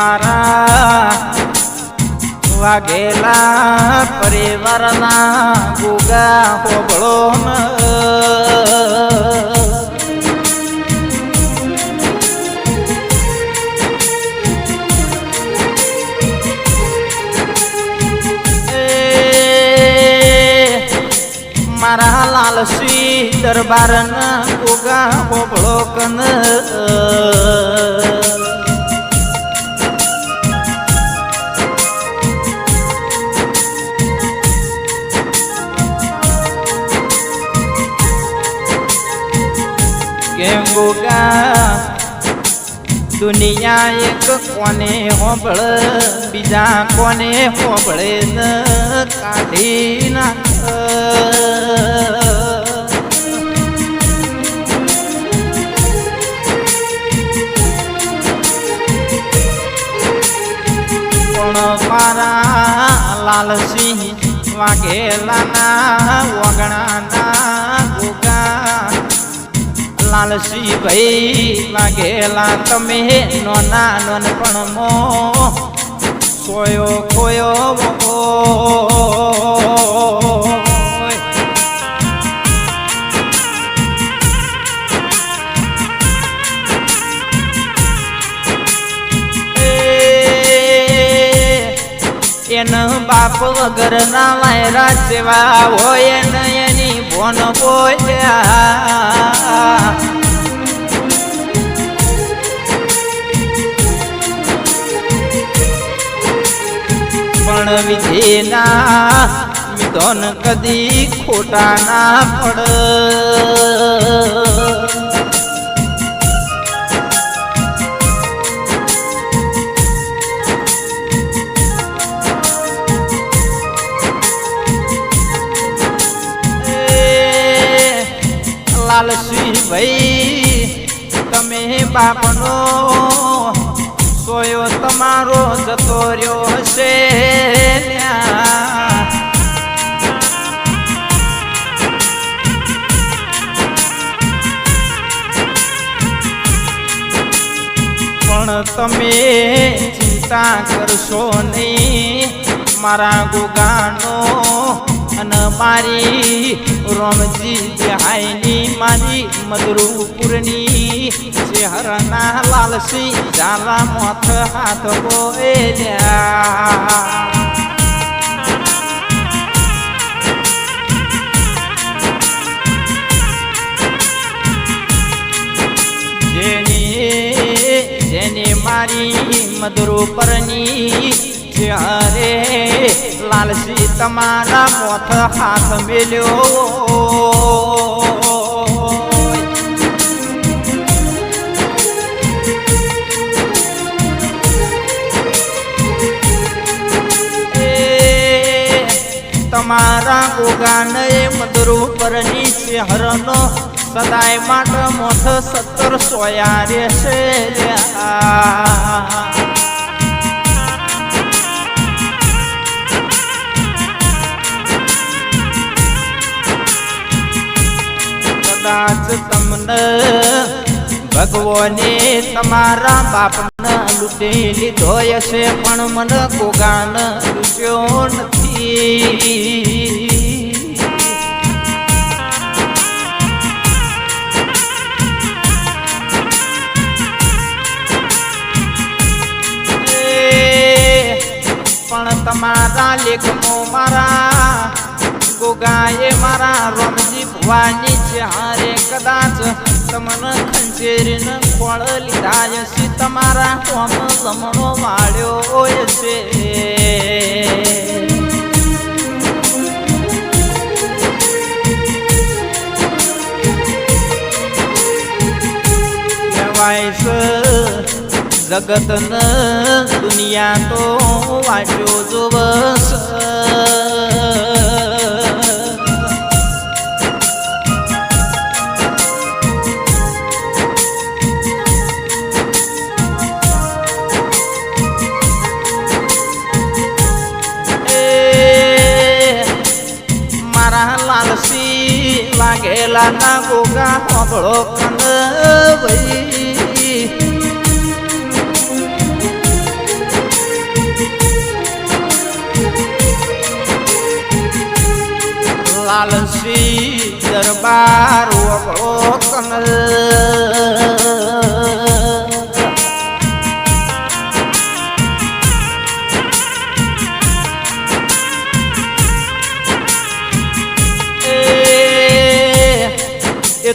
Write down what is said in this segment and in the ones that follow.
મારા વાઘેલા પરિવારના ગુગા હોબળો મારા લાલસી દરબારના ગુગા હોબળો કન. કેમ ગોગા દુનિયા એક કોને હોંભળ, બીજા કોને હોંભળે ન કાઢી નાખ. મારા લાલસિંહ વાઘેલાના વગણાના લાલસી ભાઈ વાઘેલા તમે નોના નોનપણમો સોયો ખોયો એન બાપ વગર ના વાયરા સેવા હોય ને ભોન બોલ્યા પણ વિધેના મિધોન કદી ખોટા ના પડ. લાલસી ભાઈ તમે બાપનો સોયો તમારો જતો રહ્યો હશે પણ તમે ચિંતા કરશો નહીં, મારા ગુગાનો મારી રોમજી જહાઈની મારી મધુરપુરની શહેરના લાલસી ઝાલા મોથ હાથ બોલ્યા જેની મારી મધુર પરની જ્યારે લાલસી તમારા મોથ હાથ મેલ્યો. તમારા ગોગાને મધુર પરની ચહેરનો સદાય માટે મોથ સત્તર સોયા રહેશે કદાચ તમને. ભગવાને તમારા બાપને લૂંટી લીધો હશે, પણ મને કોગાન લૂંટ્યો નથી. પણ તમારા લેખમાં મારા ગોગાએ મારા રોમજી ભવાની ચારે કદાચ તમને ખંચેરીને ખોળ લીધા હશે તમારા કોમ લમણો વાળ્યો હશે કહેવાય છે જગતન દુનિયા વાઘેલા ના ગોગા હોબળો કન ભાઈ લાલસી દરબાર ઓગળો કનલ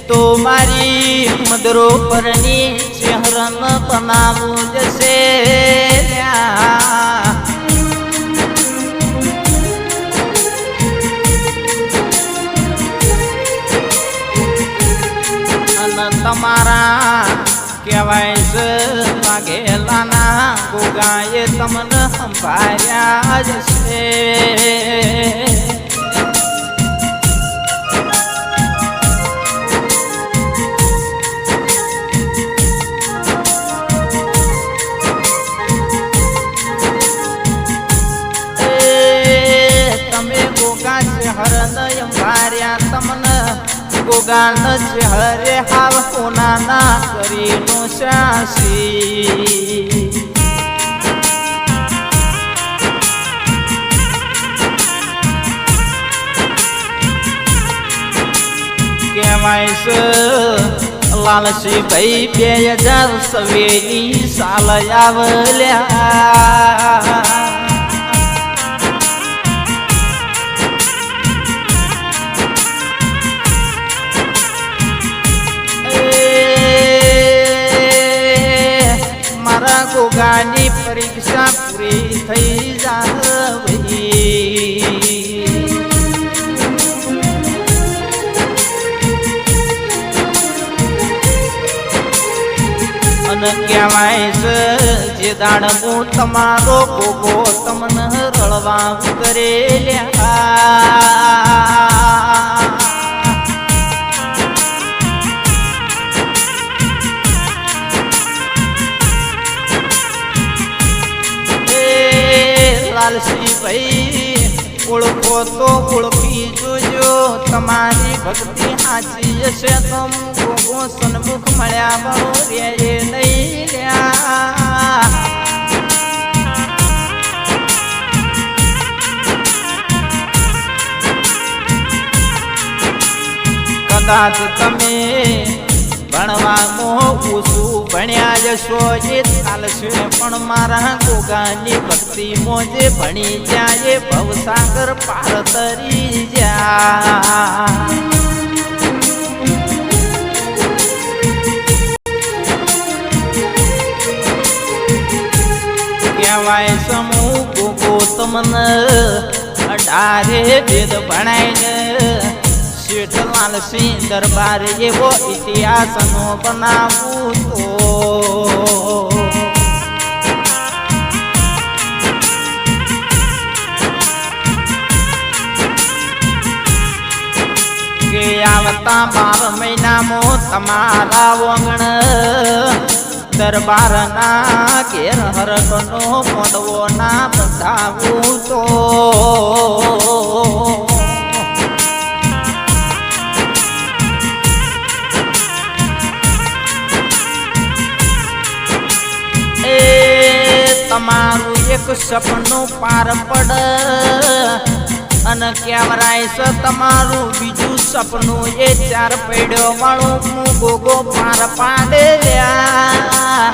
તો મારી મદરો પરની ચહેરન પમાવું જશે. તમારા કહેવાય છે, વાઘેલાના ગોગાએ તમને સંભાળ્યા જ ગોગા ન છે, હરે હાવ કરી કરીનો શાસી કેવાય લાલસી ભાઈ બે હજાર સવેલી સાલ આવલ્યા. ગોગાની પરીક્ષા પૂરી થઈ જાવી અને કહેવાય છે જે દાડ હું તમારો ગોગો તમને રળવા કરે લાલસી ભાઈ, ઓળખો તો ઓળખી જોજો. તમારી ભક્તિ સાચી હશે તો ગોગો સન્મુખ મળ્યા રે નહીં રહ્યા કદાચ તમે ભણવામાં ઓછું ભણ્યા જશો, એ ચાલશે પણ મારા ગોગાની ભક્તિ મોજે ભણી જાય. ભવસાગર પાર તરી જા કહેવાય સમૂહ ગોગો અઢારે વેદ ભણાય શેઠલાલ સિંહ દરબાર એવો ઇતિહાસનો બનાવું તો આવતા બાર મહિનામાં તમારા વગણ દરબારના ઘેર હરકનો મોડવો ના બંધાવું તો. તમારું એક સપનું પાર પડ, અને કેવરાય છે તમારું? બીજું સપનું એ ચાર પેડ્યો, વાળું હું ગોગો પાર પાડે લ્યા.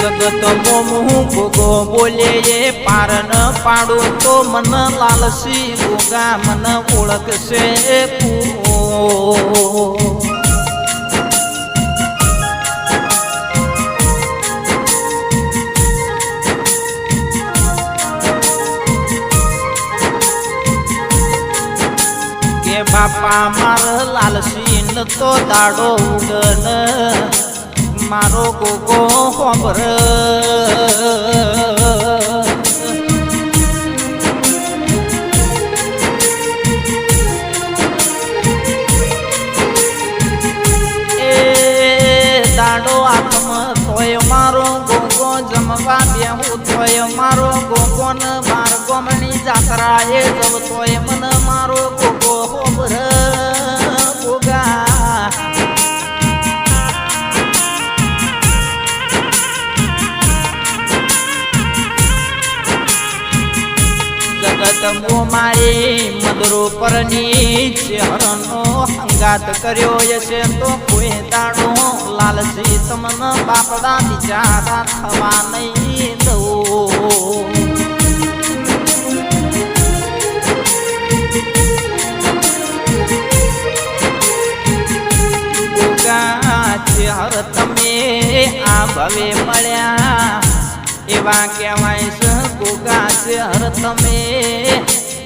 જગત મોમું ગોગો બોલે એ પાર ન પાડું તો મન લાલસી ગોગા મન ઓળખશે કે બાપા માર લાલસી ન તો દાડો ઉગન મારો ગોગો હોબર એ દાડો આત્મ તોય મારો ગોગો જમવા બેહું તોય મારો ગોગોન બાર ગોમની જાત્રા એ જવ તોય મન મારો ગોગો જગત મારે મદરો પરની ચહેરનો હંગાત કર્યો છે તો કોઈ દાણો લાલસી તમને બાપડા બિચારા થવા નહીં દઉં. ગોગા તમે આ ભવે મળ્યા. એવા કહેવાય છે ગોગા હર તમે.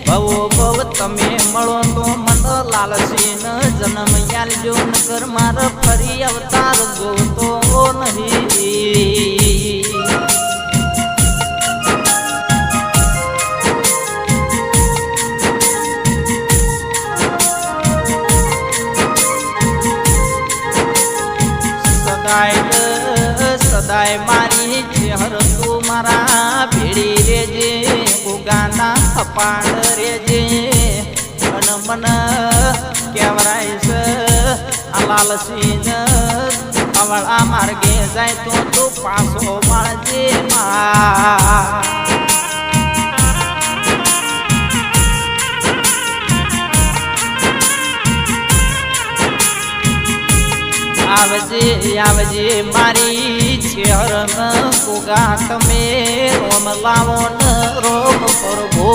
ભવો ભવ તમે મળો તો મન લાલસી ન જન્મ યાલજો કર માર ફરી અવતાર જોતો નહીં. સદાય સદાય મારી ચહેર તું મારા ભીડી રેજે, ઉગાના અપાડ રેજે. મન મન કેવરાય છે, આ લાલસીન અવળા માર્ગે જાય તો તું પાછો મળજે મા આવજે આવજે મારી ચેહરન કુગા તમે રોમ લાવો ન રોમ પરભો